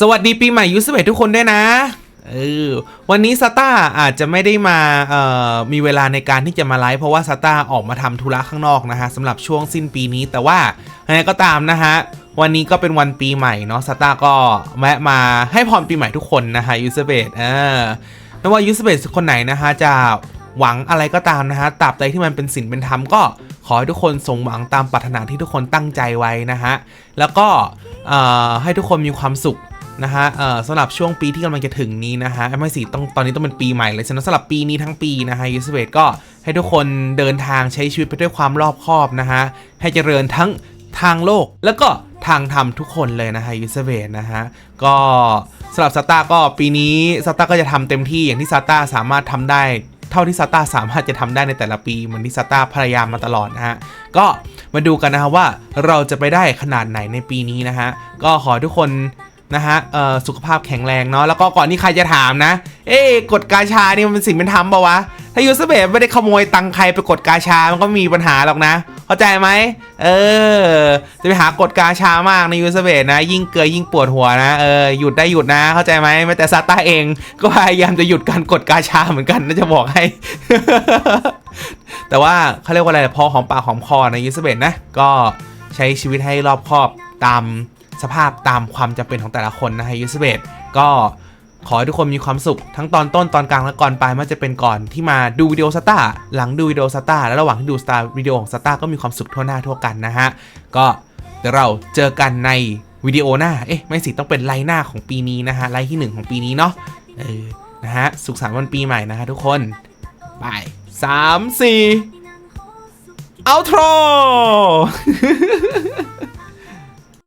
สวัสดีปีใหม่ยูสเบทุกคนด้วยนะเออวันนี้ซาต้าอาจจะไม่ได้มาเอ่อมีเวลาในการที่จะมาไลฟ์เพราะว่าซาต้าออกมาทำธุระข้างนอกนะฮะสำหรับช่วงสิ้นปีนี้แต่ว่าไงก็ตามนะฮะวันนี้ก็เป็นวันปีใหม่เนาะซาต้าก็แวะมาให้พรปีใหม่ทุกคนนะฮะยูสเบเออไม่ว่ายูสเบคนไหนนะฮะจะหวังอะไรก็ตามนะฮะตราบใดที่มันเป็นศีลเป็นธรรมก็ขอให้ทุกคนสมหวังตามปรารถนาที่ทุกคนตั้งใจไว้นะฮะแล้วก็ให้ทุกคนมีความสุข นะฮะเอ่อสำหรับช่วงปีที่กำลังจะถึงนี้นะฮะไม่สิต้องตอนนี้ต้องเป็นปีใหม่เลยฉะนั้นสำหรับปีนี้ทั้งปีนะฮะยูสเวตก็ให้ทุกคนเดินทางใช้ชีวิตไปด้วยความรอบคอบนะฮะให้เจริญทั้งทางโลกแล้วก็ทางธรรมทุกคนเลยนะฮะยูสเวตนะฮะก็สำหรับซาต้าก็ปีนี้ซาต้าก็จะทำเต็มที่อย่างที่ซาต้าสามารถทำได้เท่าที่ซาต้าสามารถจะทำได้ในแต่ละปีเหมือนที่ซาต้าพยายามมาตลอดนะฮะ ก็มาดูกันนะฮะว่าเราจะไปได้ขนาดไหนในปีนี้นะฮะ ก็ขอทุกคน นะฮะเอ่อสุขภาพแข็งแรงเนาะแล้วก็ก่อนที่ใครจะถามนะ เอ๊กดกาชานี่มันเป็นสิ่งเป็นธรรมปะวะ ถ้ายูสเบไม่ได้ขโมยตังค์ใครไปกดกาชา มันก็มีปัญหาหรอกนะ เข้าใจไหมเออ จะไปหากดกาชามากในยูสเบนะ ยิ่งเกยยิ่งปวดหัวนะเออหยุดได้หยุดนะ เข้าใจไหมแม้แต่ซาต้าเองก็พยายามจะหยุดการกดกาชาเหมือนกันนะจะบอกให้ แต่ว่าเขาเรียกว่าอะไรพอหอมปากหอมคอในยูสเบนะก็ใช้ชีวิตให้รอบคอบตาม สภาพตามความจำเป็นของแต่ละคนนะฮะยูสเบตก็ขอให้ทุกคนมีความสุข ทั้งตอนต้นตอนกลางและก่อนปลายไมันจะเป็นก่อนที่มาดูวิดีโอสตาร์หลังดูวิดีโอสตาร์และระหว่างที่ดูสตาร์วิดีโอของสตาร์ก็มีความสุขทั่วหน้าทั่วกันนะฮะ ก็เดี๋ยวเราเจอกันในวิดีโอหน้า เอ๊ะ ไม่สิต้องเป็นไลน์หน้าของปีนี้นะฮะ ไลน์ที่ 1 ของปีนี้เนาะเออนะฮะ สุขสันต์วันปีใหม่นะฮะทุกคนไปสามสี่เอาทร